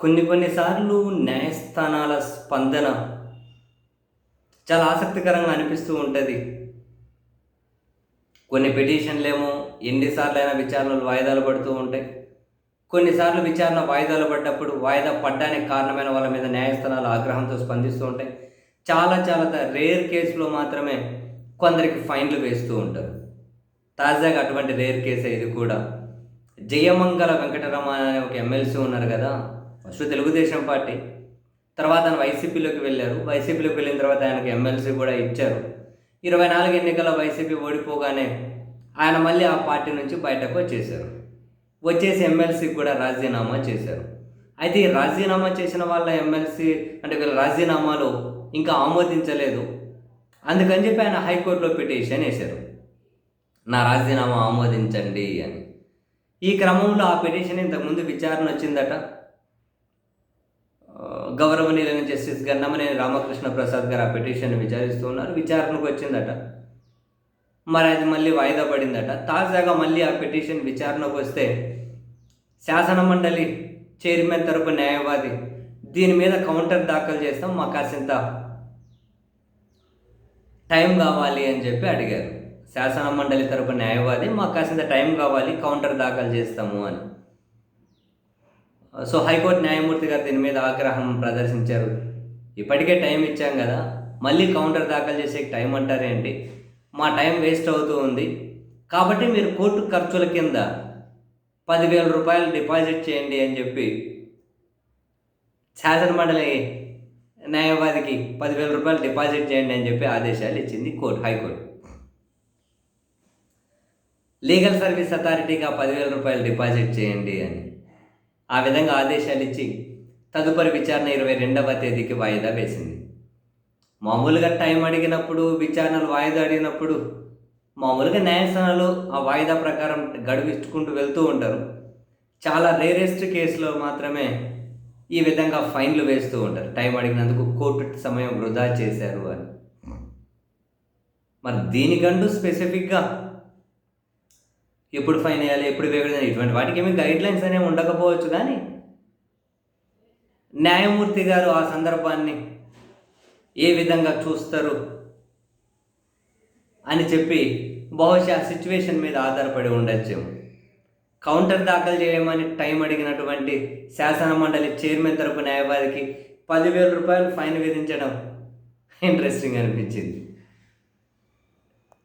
కొన్ని కొన్నిసార్లు న్యాయస్థానాల స్పందన చాలా ఆసక్తికరంగా అనిపిస్తూ ఉంటుంది. కొన్ని పిటిషన్లేమో ఎన్నిసార్లు అయినా విచారణలు వాయిదాలు పడుతూ ఉంటాయి. కొన్నిసార్లు విచారణ వాయిదాలు పడ్డప్పుడు వాయిదా పడ్డానికి కారణమైన వాళ్ళ మీద న్యాయస్థానాలు ఆగ్రహంతో స్పందిస్తూ ఉంటాయి. చాలా చాలా రేర్ కేసులో మాత్రమే కొందరికి ఫైన్లు వేస్తూ ఉంటారు. తాజాగా అటువంటి రేర్ కేసు ఇది కూడా. జయమంగళ వెంకటరమణ అనే ఒక ఎమ్మెల్సీ ఉన్నారు కదా ఫస్ట్ తెలుగుదేశం పార్టీ. తర్వాత ఆయన వైసీపీలోకి వెళ్ళారు. వైసీపీలోకి వెళ్ళిన తర్వాత ఆయనకు ఎమ్మెల్సీ కూడా ఇచ్చారు. ఇరవై నాలుగు ఎన్నికల వైసీపీ ఓడిపోగానే ఆయన మళ్ళీ ఆ పార్టీ నుంచి బయటకు వచ్చేసారు వచ్చేసి ఎమ్మెల్సీకి కూడా రాజీనామా చేశారు. అయితే ఈ రాజీనామా చేసిన వాళ్ళ ఎమ్మెల్సీ అంటే వీళ్ళ రాజీనామాలు ఇంకా ఆమోదించలేదు. అందుకని చెప్పి ఆయన హైకోర్టులో పిటిషన్ వేశారు. నా రాజీనామా ఆమోదించండి అని. ఈ క్రమంలో ఆ పిటిషన్ ఇంతకుముందు విచారణ వచ్చిందట. గౌరవనీయులైన జస్టిస్ గన్నమనేని రామకృష్ణ ప్రసాద్ గారు ఆ పిటిషన్ విచారిస్తూ ఉన్నారు. విచారణకు వచ్చిందట. మరి అది మళ్ళీ వాయిదా పడిందట. తాజాగా మళ్ళీ ఆ పిటిషన్ విచారణకు వస్తే శాసన మండలి చైర్మన్ తరపు న్యాయవాది దీని మీద కౌంటర్ దాఖలు చేస్తాం మాకు కాసింత టైం కావాలి అని చెప్పి అడిగారు. శాసన మండలి తరపు న్యాయవాది మాకు కాసింత టైం కావాలి కౌంటర్ దాఖలు చేస్తాము అని. సో హైకోర్టు న్యాయమూర్తి గారు దీని మీద ఆగ్రహం ప్రదర్శించారు. ఇప్పటికే టైం ఇచ్చాం కదా. మళ్ళీ కౌంటర్ దాఖలు చేసే టైం అంటారేంటి మా టైం వేస్ట్ అవుతూ ఉంది. కాబట్టి మీరు కోర్టు ఖర్చుల కింద పదివేల రూపాయలు డిపాజిట్ చేయండి అని చెప్పి శాసనమండలి న్యాయవాదికి పదివేల రూపాయలు డిపాజిట్ చేయండి అని చెప్పి ఆదేశాలు ఇచ్చింది court high court. Legal service అథారిటీగా పదివేల రూపాయలు డిపాజిట్ చేయండి అని. ఆ విధంగా ఆదేశాలు ఇచ్చి తదుపరి విచారణ ఇరవై రెండవ తేదీకి వాయిదా వేసింది. మామూలుగా టైం అడిగినప్పుడు విచారణలు వాయిదా అడిగినప్పుడు మామూలుగా న్యాయస్థానాలు ఆ వాయిదా ప్రకారం గడువు ఇచ్చుకుంటూ వెళ్తూ ఉంటారు. చాలా రేరెస్ట్ కేసులో మాత్రమే ఈ విధంగా ఫైన్లు వేస్తూ ఉంటారు. టైం అడిగినందుకు కోర్టు సమయం వృధా చేశారు అని. మరి దీనికంటూ స్పెసిఫిక్గా ఎప్పుడు ఫైన్ వేయాలి ఎప్పుడు వేయకూడదు ఇటువంటి వాటికి ఏమి గైడ్ లైన్స్ అనేవి ఉండకపోవచ్చు కానీ న్యాయమూర్తి గారు ఆ సందర్భాన్ని ఏ విధంగా చూస్తారు అని చెప్పి బహుశా సిచ్యువేషన్ మీద ఆధారపడి ఉండొచ్చేమో కౌంటర్ దాఖలు చేయమని టైం అడిగినటువంటి శాసన మండలి చైర్మన్ తరపు న్యాయవాదికి పదివేల రూపాయలు ఫైన్ విధించడం ఇంట్రెస్టింగ్ అనిపించింది.